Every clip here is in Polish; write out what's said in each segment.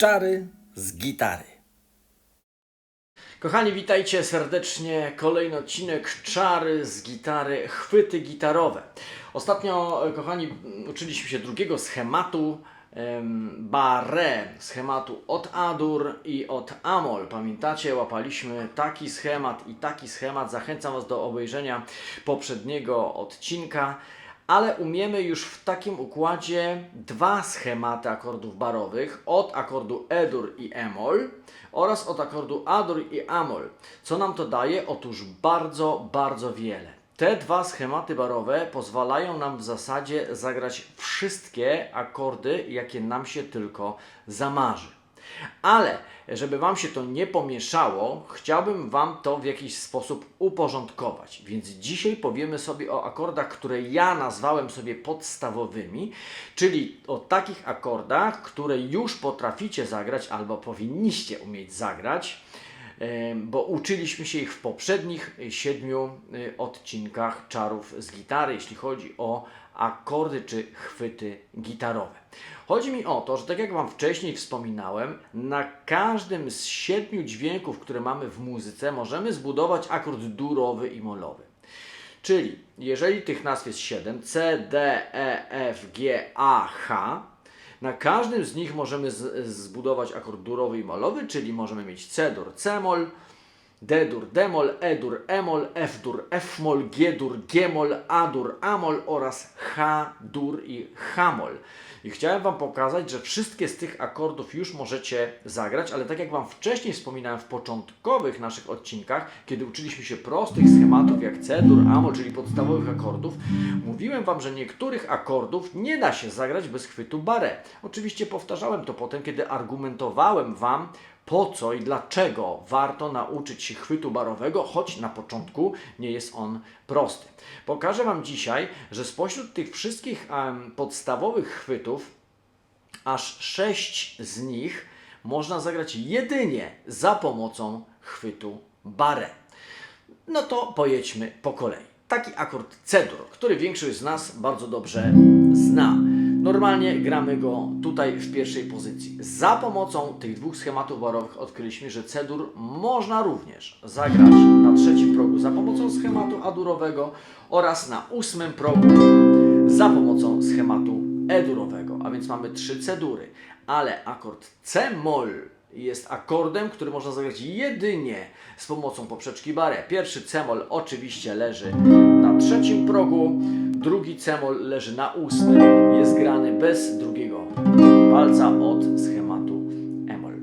Czary z gitary. Kochani, witajcie serdecznie. Kolejny odcinek Czary z gitary, chwyty gitarowe. Ostatnio, kochani, uczyliśmy się drugiego schematu em, barre, schematu od Adur i od Amol. Pamiętacie, łapaliśmy taki schemat i taki schemat. Zachęcam Was do obejrzenia poprzedniego odcinka. Ale umiemy już w takim układzie dwa schematy akordów barowych od akordu E-dur i E-moll oraz od akordu A-dur i A-moll. Co nam to daje? Otóż bardzo, bardzo wiele. Te dwa schematy barowe pozwalają nam w zasadzie zagrać wszystkie akordy, jakie nam się tylko zamarzy. Ale żeby Wam się to nie pomieszało, chciałbym Wam to w jakiś sposób uporządkować. Więc dzisiaj powiemy sobie o akordach, które ja nazwałem sobie podstawowymi, czyli o takich akordach, które już potraficie zagrać albo powinniście umieć zagrać bo uczyliśmy się ich w poprzednich y, siedmiu y, odcinkach czarów z gitary, jeśli chodzi o akordy czy chwyty gitarowe. Chodzi mi o to, że tak jak Wam wcześniej wspominałem, na każdym z siedmiu dźwięków, które mamy w muzyce, możemy zbudować akord durowy i molowy. Czyli jeżeli tych nazw jest 7, C, D, E, F, G, A, H, na każdym z nich możemy z, zbudować akord durowy i molowy, czyli możemy mieć C-dur, C-moll, D-dur, D-moll, E-dur, E-moll, F-dur, F-moll, G-dur, G-moll, A-dur, A-moll oraz H-dur i H-moll. I chciałem Wam pokazać, że wszystkie z tych akordów już możecie zagrać, ale tak jak Wam wcześniej wspominałem w początkowych naszych odcinkach, kiedy uczyliśmy się prostych schematów jak C-dur, A-moll, czyli podstawowych akordów, mówiłem Wam, że niektórych akordów nie da się zagrać bez chwytu barre. Oczywiście powtarzałem to potem, kiedy argumentowałem Wam, po co i dlaczego warto nauczyć się chwytu barowego, choć na początku nie jest on prosty. Pokażę Wam dzisiaj, że spośród tych wszystkich podstawowych chwytów, aż sześć z nich można zagrać jedynie za pomocą chwytu barre. No to pojedźmy po kolei. Taki akord C-dur, który większość z nas bardzo dobrze zna. Normalnie gramy go tutaj w pierwszej pozycji. Za pomocą tych dwóch schematów barowych odkryliśmy, że C-dur można również zagrać na trzecim progu za pomocą schematu A-durowego oraz na ósmym progu za pomocą schematu E-durowego. A więc mamy trzy C-dury, ale akord C-moll jest akordem, który można zagrać jedynie z pomocą poprzeczki barre. Pierwszy C-moll oczywiście leży na trzecim progu, drugi C-moll leży na ósmym. Jest grany bez drugiego palca od schematu E-moll.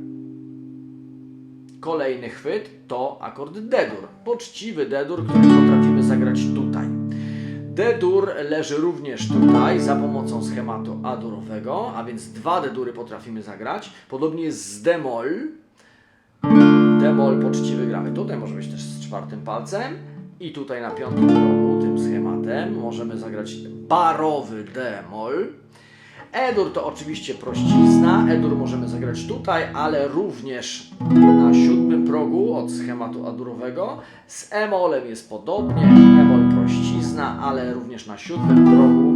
Kolejny chwyt to akord D-dur. Poczciwy D-dur, który potrafimy zagrać tutaj. D-dur leży również tutaj za pomocą schematu A-durowego, a więc dwa D-dury potrafimy zagrać. Podobnie jest z D-moll. D-moll poczciwy gramy tutaj, może być też z czwartym palcem. I tutaj na piątym możemy zagrać barowy D-moll. E-dur to oczywiście prościzna. E-dur możemy zagrać tutaj, ale również na siódmym progu od schematu adurowego. Z E-molem jest podobnie. E-mol prościzna, ale również na siódmym progu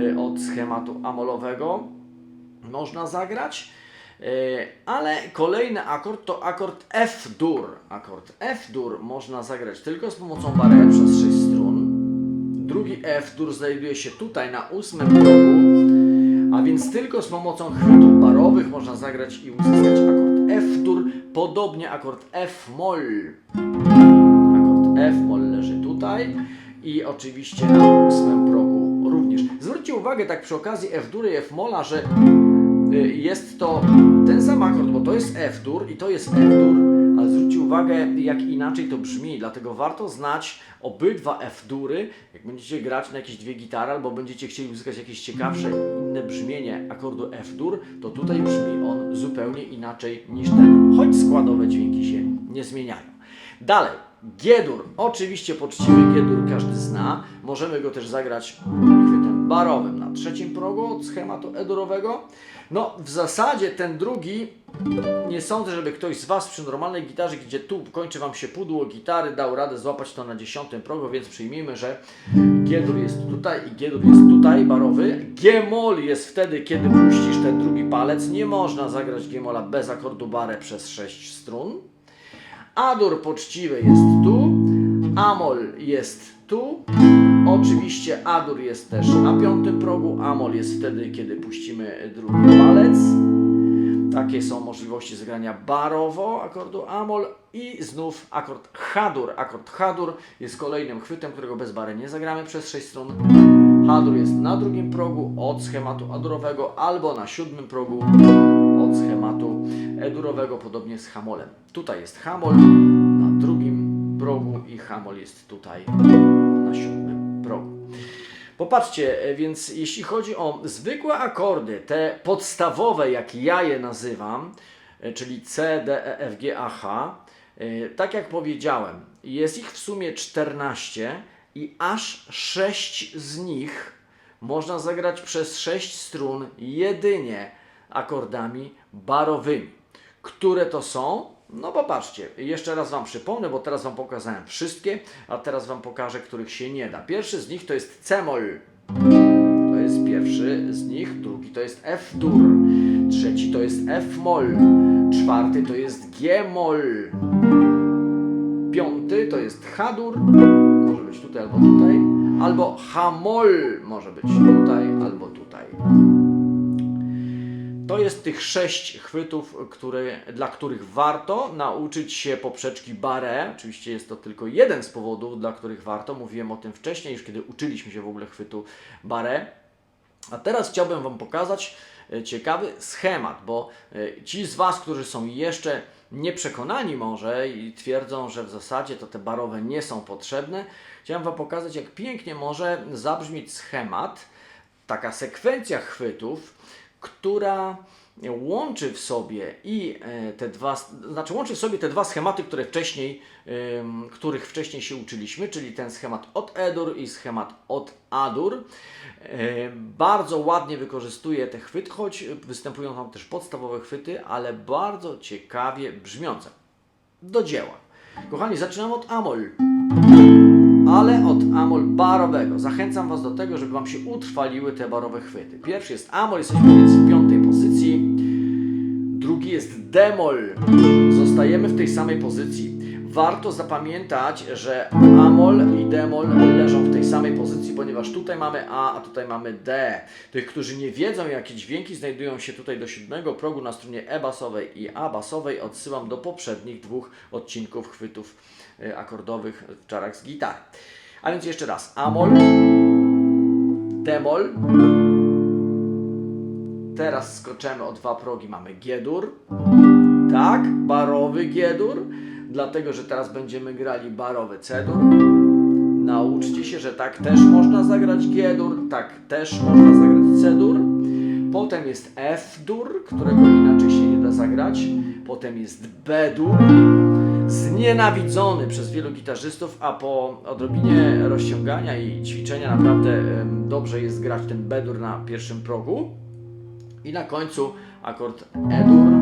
y, od schematu amolowego można zagrać. Y, Ale kolejny akord to akord F-dur. Akord F-dur można zagrać tylko z pomocą barre przez 6 Drugi F-dur znajduje się tutaj na ósmym progu, a więc tylko z pomocą chwytów barowych można zagrać i uzyskać akord F-dur, podobnie akord F-moll. Akord F-moll leży tutaj i oczywiście na ósmym progu również. Zwróćcie uwagę tak przy okazji F-dur i F-molla, że y, jest to ten sam akord, bo to jest F-dur i to jest ale zwróćcie uwagę, jak inaczej to brzmi, dlatego warto znać obydwa F-dury, jak będziecie grać na jakieś dwie gitary, albo będziecie chcieli uzyskać jakieś ciekawsze, inne brzmienie akordu F-dur, to tutaj brzmi on zupełnie inaczej niż ten, choć składowe dźwięki się nie zmieniają. Dalej, G-dur, oczywiście poczciwy G-dur każdy zna, możemy go też zagrać barowym na trzecim progu od schematu edurowego. No, w zasadzie ten drugi, nie sądzę, żeby ktoś z Was przy normalnej gitarze, gdzie tu kończy Wam się pudło gitary, dał radę złapać to na dziesiątym progu, więc przyjmijmy, że G-dur jest tutaj i G-dur jest tutaj, barowy. G-moll jest wtedy, kiedy puścisz ten drugi palec. Nie można zagrać G-molla bez akordu barę przez 6 strun. Adur poczciwy jest tu, Amol jest tu. Oczywiście Adur jest też na piątym progu, Amol jest wtedy, kiedy puścimy drugi palec. Takie są możliwości zagrania barowo akordu Amol i znów akord Hadur. Akord Hadur jest kolejnym chwytem, którego bez bary nie zagramy przez 6 strun. Hadur jest na drugim progu od schematu adurowego albo na siódmym progu od schematu edurowego, podobnie z hamolem. Tutaj jest hamol na drugim progu i hamol jest tutaj na siódmym. Popatrzcie, e, więc jeśli chodzi o zwykłe akordy, te podstawowe, jak ja je nazywam, e, czyli C, D, E, F, G, A, H, e, tak jak powiedziałem, jest ich w sumie 14 i aż 6 z nich można zagrać przez 6 strun jedynie akordami barowymi. Które to są? No popatrzcie, jeszcze raz Wam przypomnę, bo teraz Wam pokazałem wszystkie, a teraz Wam pokażę, których się nie da. Pierwszy z nich to jest C-moll. To jest pierwszy z nich, drugi to jest F-dur, trzeci to jest F-moll, czwarty to jest G-moll, piąty to jest H-dur, może być tutaj albo tutaj, albo H-moll może być tutaj albo tutaj. To jest tych sześć chwytów, które, dla których warto nauczyć się poprzeczki barre. Oczywiście jest to tylko jeden z powodów, dla których warto. Mówiłem o tym wcześniej, już kiedy uczyliśmy się w ogóle chwytu barre. A teraz chciałbym Wam pokazać e, ciekawy schemat, bo e, ci z Was, którzy są jeszcze nieprzekonani może i twierdzą, że w zasadzie to te barowe nie są potrzebne, chciałem Wam pokazać, jak pięknie może zabrzmieć schemat, taka sekwencja chwytów, która łączy w sobie i e, te dwa, znaczy łączy w sobie te dwa schematy, które wcześniej, których wcześniej się uczyliśmy, czyli ten schemat od Edur i schemat od Adur. E, Bardzo ładnie wykorzystuje te chwyty, choć występują tam też podstawowe chwyty, ale bardzo ciekawie brzmiące. Do dzieła. Kochani, zaczynamy od Amol ale od amol barowego. Zachęcam Was do tego, żeby Wam się utrwaliły te barowe chwyty. Pierwszy jest amol, jesteśmy więc w piątej pozycji. Drugi jest demol. Zostajemy w tej samej pozycji. Warto zapamiętać, że amol i demol leżą w tej samej pozycji, ponieważ tutaj mamy A, a tutaj mamy D. Tych, którzy nie wiedzą, jakie dźwięki znajdują się tutaj do siódmego progu na stronie E basowej i A basowej, odsyłam do poprzednich dwóch odcinków chwytów y, akordowych w czarach z gitary. A więc jeszcze raz. Amol, demol. Teraz skoczymy o dwa progi, mamy G-dur. Tak, barowy G-dur, dlatego że teraz będziemy grali barowy C-dur. Nauczcie się, że tak też można zagrać G-dur, tak też można zagrać C-dur. Potem jest F-dur, którego inaczej się nie da zagrać. Potem jest B-dur, znienawidzony przez wielu gitarzystów, a po odrobinie rozciągania i ćwiczenia naprawdę dobrze jest grać ten B-dur na pierwszym progu. I na końcu akord E-dur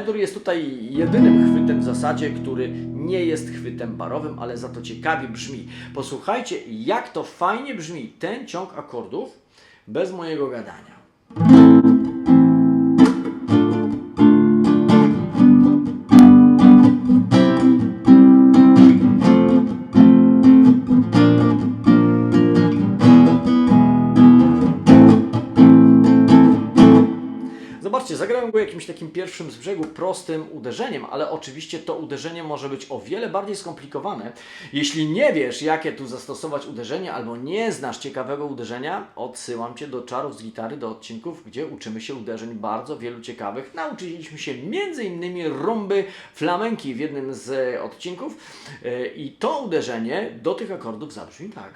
E-dur jest tutaj jedynym chwytem w zasadzie, który nie jest chwytem barowym, ale za to ciekawie brzmi. Posłuchajcie, jak to fajnie brzmi ten ciąg akordów bez mojego gadania. Takim pierwszym z brzegu prostym uderzeniem, ale oczywiście to uderzenie może być o wiele bardziej skomplikowane. Jeśli nie wiesz, jakie tu zastosować uderzenie, albo nie znasz ciekawego uderzenia, odsyłam Cię do czarów z gitary, do odcinków, gdzie uczymy się uderzeń bardzo wielu ciekawych. Nauczyliśmy się m.in. rumby flamenki w jednym z odcinków Yy, i to uderzenie do tych akordów zabrzmi tak.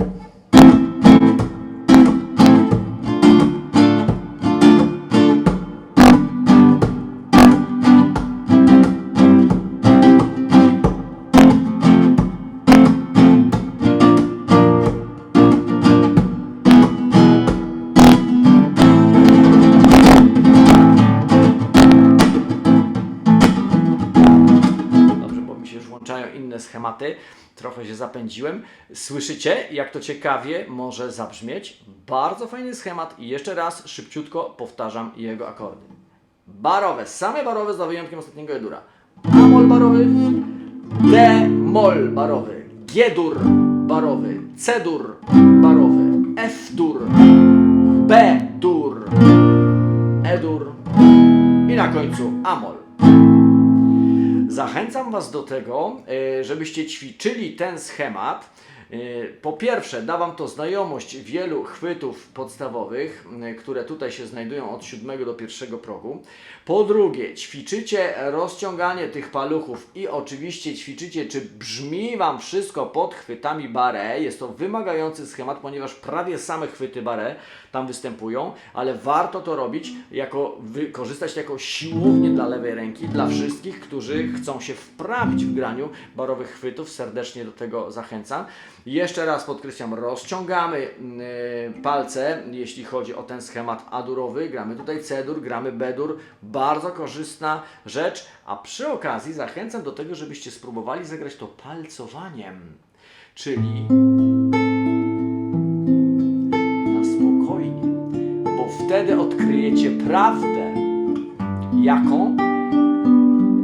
Zapędziłem. Słyszycie, jak to ciekawie może zabrzmieć? Bardzo fajny schemat i jeszcze raz szybciutko powtarzam jego akordy. Barowe, same barowe za wyjątkiem ostatniego E-dura. A-moll barowy, D-moll barowy, G-dur barowy, C-dur barowy, F-dur, B-dur, E-dur i na końcu A-moll. Zachęcam Was do tego, e, żebyście ćwiczyli ten schemat. E, Po pierwsze, da Wam to znajomość wielu chwytów podstawowych, m, które tutaj się znajdują od siódmego do pierwszego progu. Po drugie, ćwiczycie rozciąganie tych paluchów i oczywiście ćwiczycie, czy brzmi Wam wszystko pod chwytami barre. Jest to wymagający schemat, ponieważ prawie same chwyty barre tam występują, ale warto to robić, jako wykorzystać jako siłownię dla lewej ręki, dla wszystkich, którzy chcą się wprawić w graniu barowych chwytów. Serdecznie do tego zachęcam. Jeszcze raz podkreślam, rozciągamy yy, palce, jeśli chodzi o ten schemat adurowy. Gramy tutaj C-dur, gramy B-dur. Bardzo korzystna rzecz, a przy okazji zachęcam do tego, żebyście spróbowali zagrać to palcowaniem, czyli na spokojnie, bo wtedy odkryjecie prawdę, jaką,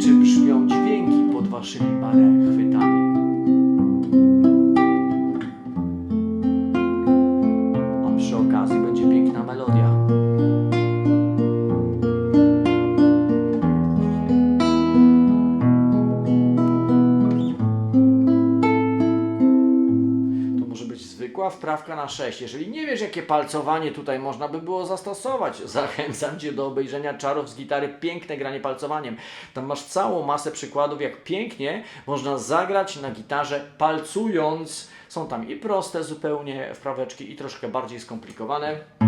czy brzmią dźwięki pod waszymi barę chwytami. Na 6. Jeżeli nie wiesz, jakie palcowanie tutaj można by było zastosować, zachęcam Cię do obejrzenia czarów z gitary. Piękne granie palcowaniem. Tam masz całą masę przykładów, jak pięknie można zagrać na gitarze palcując. Są tam i proste zupełnie wpraweczki, i troszkę bardziej skomplikowane.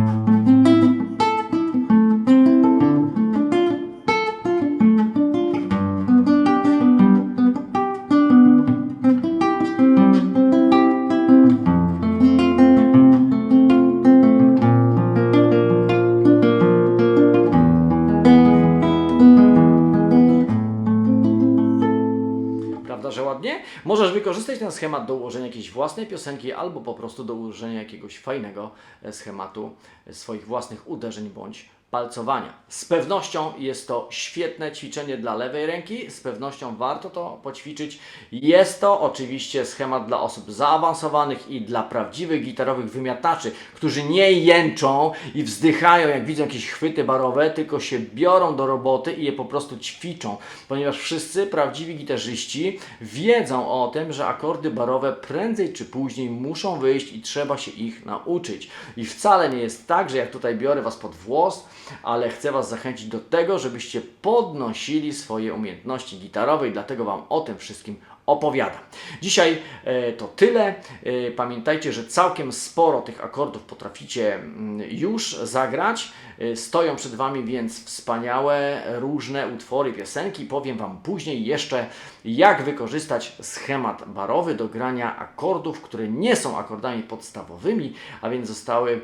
Że ładnie? Możesz wykorzystać ten schemat do ułożenia jakiejś własnej piosenki albo po prostu do ułożenia jakiegoś fajnego e, schematu e, swoich własnych uderzeń bądź palcowania. Z pewnością jest to świetne ćwiczenie dla lewej ręki, z pewnością warto to poćwiczyć. Jest to oczywiście schemat dla osób zaawansowanych i dla prawdziwych gitarowych wymiataczy, którzy nie jęczą i wzdychają jak widzą jakieś chwyty barowe, tylko się biorą do roboty i je po prostu ćwiczą, ponieważ wszyscy prawdziwi gitarzyści wiedzą o tym, że akordy barowe prędzej czy później muszą wyjść i trzeba się ich nauczyć. I wcale nie jest tak, że jak tutaj biorę Was pod włos, ale chcę Was zachęcić do tego, żebyście podnosili swoje umiejętności gitarowe i dlatego Wam o tym wszystkim opowiadam. Dzisiaj e, to tyle. E, pamiętajcie, że całkiem sporo tych akordów potraficie mm, już zagrać. E, stoją przed Wami więc wspaniałe, różne utwory, piosenki. Powiem Wam później jeszcze, jak wykorzystać schemat barowy do grania akordów, które nie są akordami podstawowymi, a więc zostały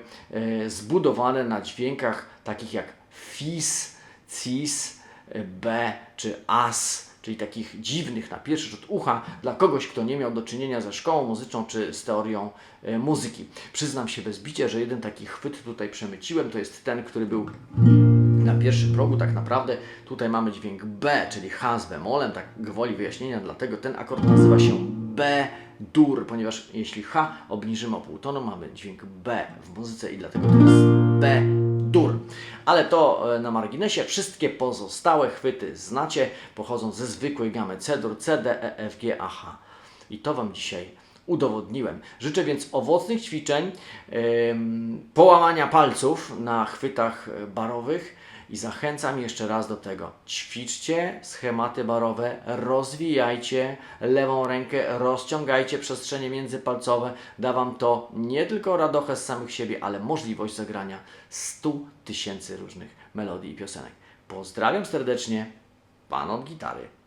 zbudowane na dźwiękach takich jak fis, cis, b czy as czyli takich dziwnych na pierwszy rzut ucha dla kogoś, kto nie miał do czynienia ze szkołą muzyczną czy z teorią e, muzyki. Przyznam się bez bicia, że jeden taki chwyt tutaj przemyciłem, to jest ten, który był na pierwszym progu tak naprawdę. Tutaj mamy dźwięk B, czyli H z bemolem, tak gwoli wyjaśnienia, dlatego ten akord nazywa się B dur, ponieważ jeśli H obniżymy o pół tonu, mamy dźwięk B w muzyce i dlatego to jest B dur. Ale to e, na marginesie. Wszystkie pozostałe chwyty znacie, pochodzą ze zwykłej gamy C-dur, C, D, E, F, G, A, H. I to Wam dzisiaj udowodniłem. Życzę więc owocnych ćwiczeń, połamania palców na chwytach e, barowych i zachęcam jeszcze raz do tego. Ćwiczcie schematy barowe, rozwijajcie lewą rękę, rozciągajcie przestrzenie międzypalcowe. Da Wam to nie tylko radochę z samych siebie, ale możliwość zagrania 100 tysięcy różnych melodii i piosenek. Pozdrawiam serdecznie, Pan od gitary.